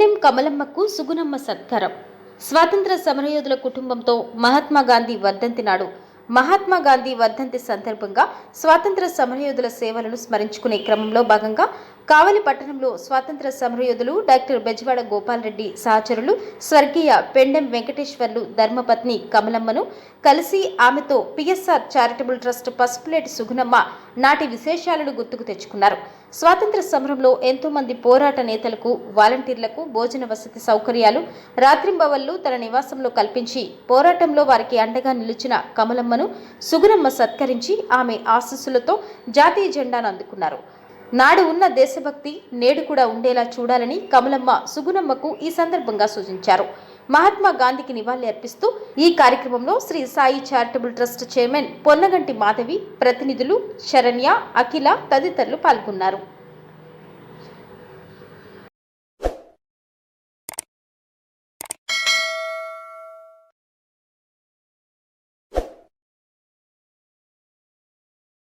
LM కమలమ్మకు Sugunamma సత్కారం. స్వాతంత్ర సమరయోధుల కుటుంబంతో మహాత్మా గాంధీ వర్ధంతి నాడు మహాత్మా గాంధీ వర్ధంతి సందర్భంగా స్వాతంత్ర సమరయోధుల సేవలను స్మరించుకునే క్రమంలో భాగంగా కావలి పట్టణంలో స్వాతంత్ర సమరయోధులు డాక్టర్ బెజవాడ గోపాలరెడ్డి సహచరులు స్వర్గీయ పెండెం వెంకటేశ్వర్లు ధర్మపత్ని కమలమ్మను కలిసి ఆమెతో PSR charitable trust Pasupuleti Sugunamma నాటి విశేషాలను గుర్తుకు తెచ్చుకున్నారు. స్వాతంత్ర సమరంలో ఎంతో మంది పోరాట నేతలకు వాలంటీర్లకు భోజన వసతి సౌకర్యాలు రాత్రింబవళ్ళు తన నివాసంలో కల్పించి పోరాటంలో వారికి అండగా నిలిచిన కమలమ్మను సుగుణమ్మ సత్కరించి ఆమె ఆశస్సులతో జాతీయ జెండాను అందుకున్నారు. నాడు ఉన్న దేశభక్తి నేడు కూడా ఉండేలా చూడాలని కమలమ్మ సుగుణమ్మకు ఈ సందర్భంగా సూచించారు. మహాత్మా గాంధీకి నివాళి అర్పిస్తూ ఈ కార్యక్రమంలో Shri Sai charitable trust chairman Ponnaganti Madhavi ప్రతినిధులు శరణ్య అఖిల తదితరులు పాల్గొన్నారు.